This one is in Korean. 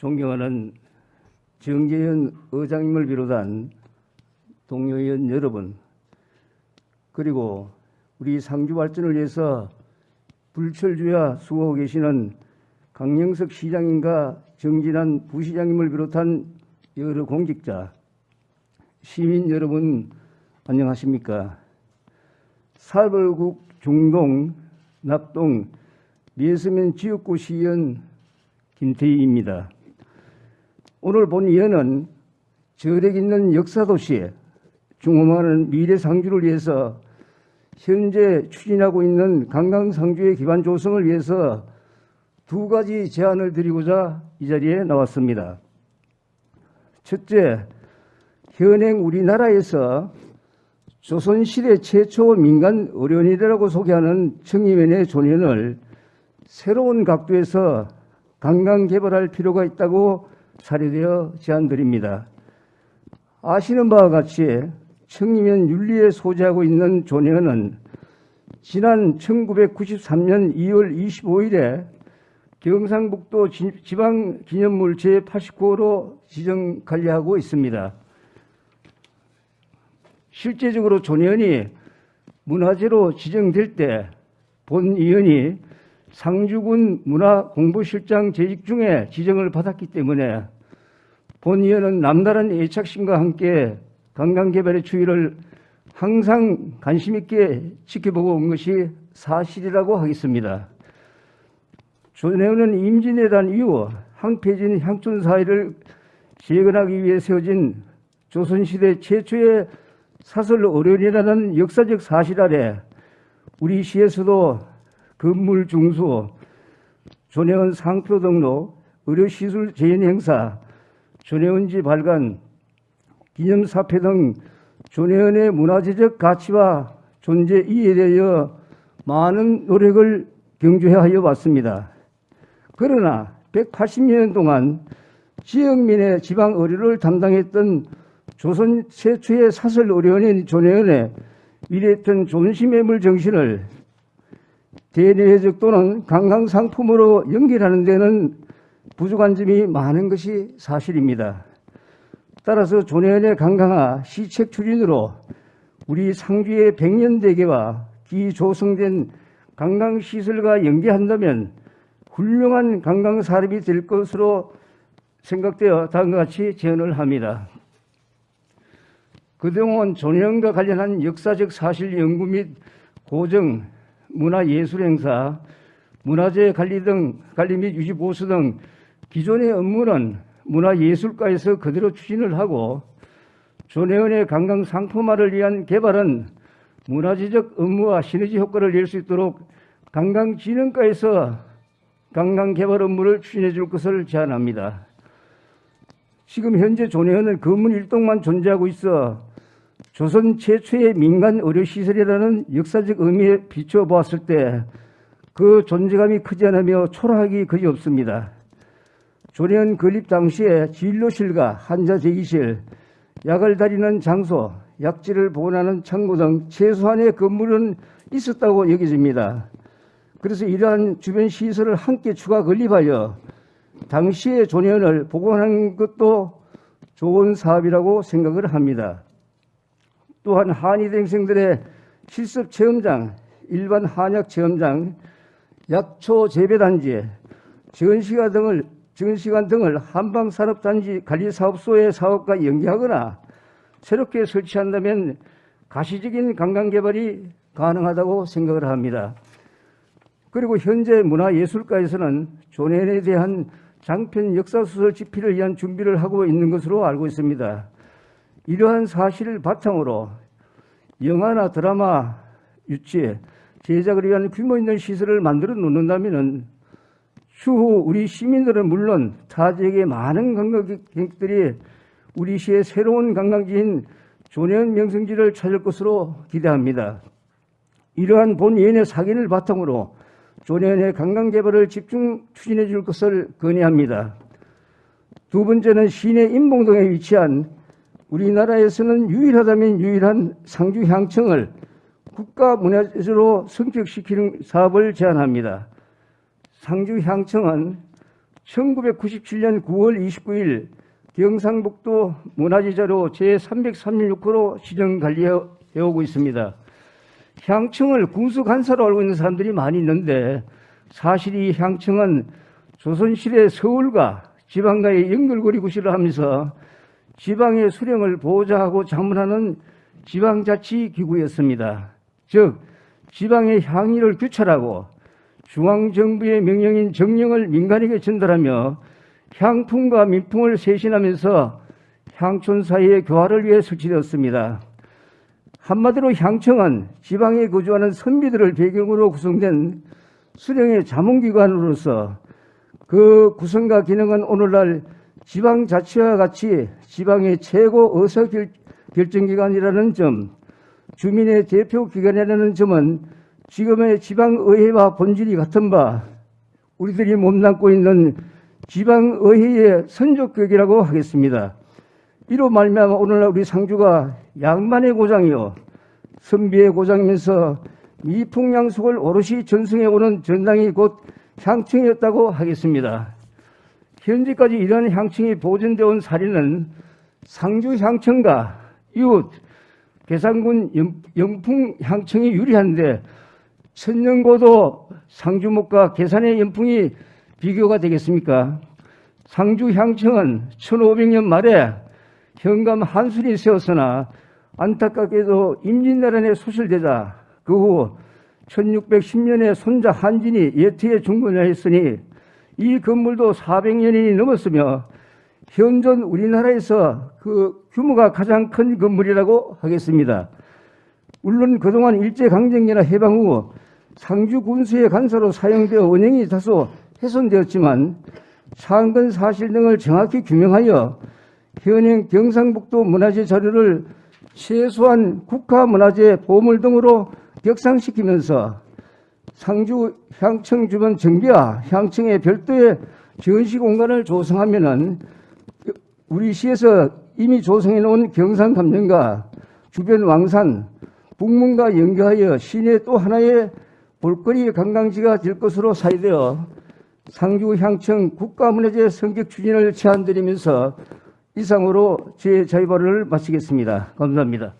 존경하는 정재현 의장님을 비롯한 동료 의원 여러분, 그리고 우리 상주 발전을 위해서 불철주야 수고하고 계시는 강영석 시장님과 정진환 부시장님을 비롯한 여러 공직자, 시민 여러분 안녕하십니까? 사벌국 중동 낙동 미에서면 지역구 시의원 김태희입니다. 오늘 본 의원은 저력 있는 역사도시 중후마는 미래 상주를 위해서 현재 추진하고 있는 관광 상주의 기반 조성을 위해서 두 가지 제안을 드리고자 이 자리에 나왔습니다. 첫째, 현행 우리나라에서 조선시대 최초 민간 의료인이라고 소개하는 청임원의 존연을 새로운 각도에서 관광 개발할 필요가 있다고 사례되어 제안드립니다. 아시는 바와 같이 청임원 윤리에 소재하고 있는 존연은 지난 1993년 2월 25일에 경상북도 지- 지방기념물 제89호로 지정 관리하고 있습니다. 실제적으로 존연이 문화재로 지정될 때본 의원이 상주군 문화공부실장 재직 중에 지정을 받았기 때문에 본 의원은 남다른 애착심과 함께 관광개발의 추이를 항상 관심 있게 지켜보고 온 것이 사실이라고 하겠습니다. 존해우는 임진왜란 이후 황폐진 향촌 사회를 재건하기 위해 세워진 조선시대 최초의 사설 어련이라는 역사적 사실 아래 우리 시에서도 건물 중수, 존해원 상표 등록, 의료시술 재현 행사, 존해원지 발간, 기념사패 등 존해원의 문화재적 가치와 존재 이에 대하여 많은 노력을 경주하여 왔습니다. 그러나 180년 동안 지역민의 지방 의료를 담당했던 조선 최초의 사설 의료원인 존해원의 위대했던 존심의 물 정신을 대내적 또는 관광 상품으로 연결하는 데는 부족한 점이 많은 것이 사실입니다. 따라서 존해원의 관광화 시책 추진으로 우리 상주의 백년대계와 기조성된 관광시설과 연계한다면 훌륭한 관광 사업이 될 것으로 생각되어 다음과 같이 제안을 합니다. 그동안 존해원과 관련한 역사적 사실 연구 및 고정, 문화예술 행사, 문화재 관리 등 관리 및 유지 보수 등 기존의 업무는 문화예술과에서 그대로 추진을 하고 존해원의 관광 상품화를 위한 개발은 문화재적 업무와 시너지 효과를 낼 수 있도록 관광진흥과에서 관광 개발 업무를 추진해 줄 것을 제안합니다. 지금 현재 존해원은 건물 일동만 존재하고 있어 조선 최초의 민간 의료시설이라는 역사적 의미에 비춰 보았을 때 그 존재감이 크지 않으며 초라하기 그지 없습니다. 조련 건립 당시에 진료실과 환자 대기실, 약을 다리는 장소, 약지를 보관하는 창고 등 최소한의 건물은 있었다고 여겨집니다. 그래서 이러한 주변 시설을 함께 추가 건립하여 당시의 조련을 복원하는 것도 좋은 사업이라고 생각을 합니다. 또한 한의대 학생들의 실습 체험장, 일반 한약 체험장, 약초 재배 단지, 전시관 등을 전시관 등을 한방산업단지 관리사업소의 사업과 연계하거나 새롭게 설치한다면 가시적인 관광개발이 가능하다고 생각을 합니다. 그리고 현재 문화예술가에서는 존해에 대한 장편 역사소설 집필을 위한 준비를 하고 있는 것으로 알고 있습니다. 이러한 사실을 바탕으로 영화나 드라마, 유치, 제작을 위한 규모 있는 시설을 만들어 놓는다면 추후 우리 시민들은 물론 타 지역의 많은 관광객들이 우리 시의 새로운 관광지인 존해원 명성지를 찾을 것으로 기대합니다. 이러한 본위원회 사견을 바탕으로 존해원의 관광 개발을 집중 추진해 줄 것을 건의합니다. 두 번째는 시내 인봉동에 위치한 우리나라에서는 유일하다면 유일한 상주 향청을 국가 문화재로 성격시키는 사업을 제안합니다. 상주 향청은 1997년 9월 29일 경상북도 문화재자료 제336호로 시정 관리해 오고 있습니다. 향청을 군수간사로 알고 있는 사람들이 많이 있는데 사실 이 향청은 조선시대 서울과 지방과의 연결고리 구실을 하면서 지방의 수령을 보호하고 자문하는 지방자치기구였습니다. 즉 지방의 향의를 규찰하고 중앙정부의 명령인 정령을 민간에게 전달하며 향품과 민풍을 세신하면서 향촌 사이의 교화를 위해 설치되었습니다. 한마디로 향청은 지방에 거주하는 선비들을 배경으로 구성된 수령의 자문기관으로서 그 구성과 기능은 오늘날 지방자치와 같이 지방의 최고 의사결정기관이라는 점, 주민의 대표 기관이라는 점은 지금의 지방의회와 본질이 같은 바 우리들이 몸담고 있는 지방의회의 선조격이라고 하겠습니다. 이로 말미암아 오늘날 우리 상주가 양만의 고장이요 선비의 고장이면서 미풍양속을 오롯이 전승해 오는 전당이 곧 향청이었다고 하겠습니다. 현재까지 이러한 향청이 보존되어 온 사례는 상주 향청과 이웃 계산군 영- 영풍 향청이 유리한데 천년고도 상주목과 계산의 연풍이 비교가 되겠습니까? 상주 향청은 1500년 말에 현감 한순이 세웠으나 안타깝게도 임진왜란에 소실되자 그 후 1610년에 손자 한진이 예태에 중건하였으니 이 건물도 400년이 넘었으며 현존 우리나라에서 그 규모가 가장 큰 건물이라고 하겠습니다. 물론 그동안 일제강점기나 해방 후 상주 군수의 간사로 사용되어 원형이 다소 훼손되었지만 사건 사실 등을 정확히 규명하여 현행 경상북도 문화재 자료를 최소한 국가문화재 보물 등으로 격상시키면서 상주 향청 주변 정비와 향청의 별도의 전시 공간을 조성하면은 우리 시에서 이미 조성해 놓은 경산 감정과 주변 왕산, 북문과 연계하여 시내 또 하나의 볼거리 관광지가 될 것으로 사회되어 상주 향청 국가문화재 성격 추진을 제안드리면서 이상으로 제 자유발언을 마치겠습니다. 감사합니다.